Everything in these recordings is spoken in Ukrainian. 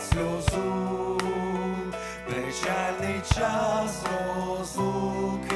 сльозу, печальний час розлуки,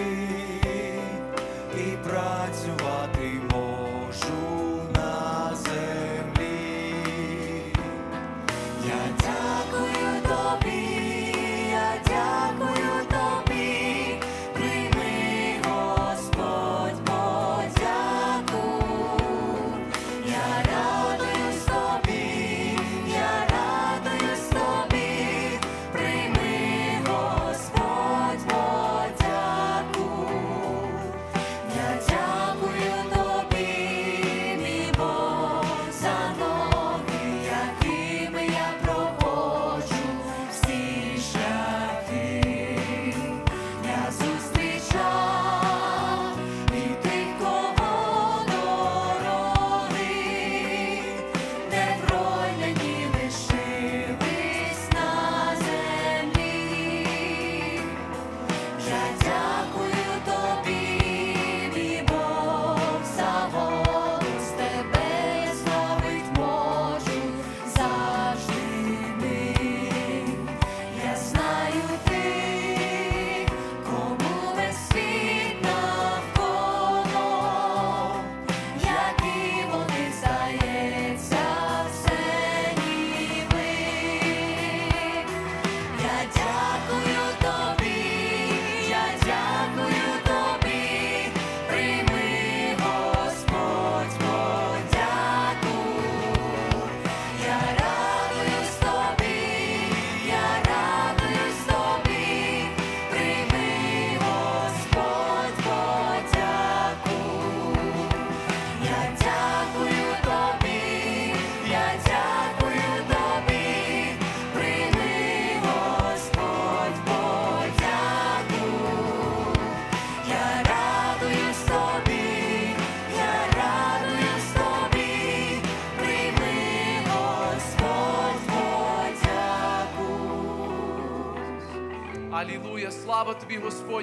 Алілуя, слава тобі, Господь.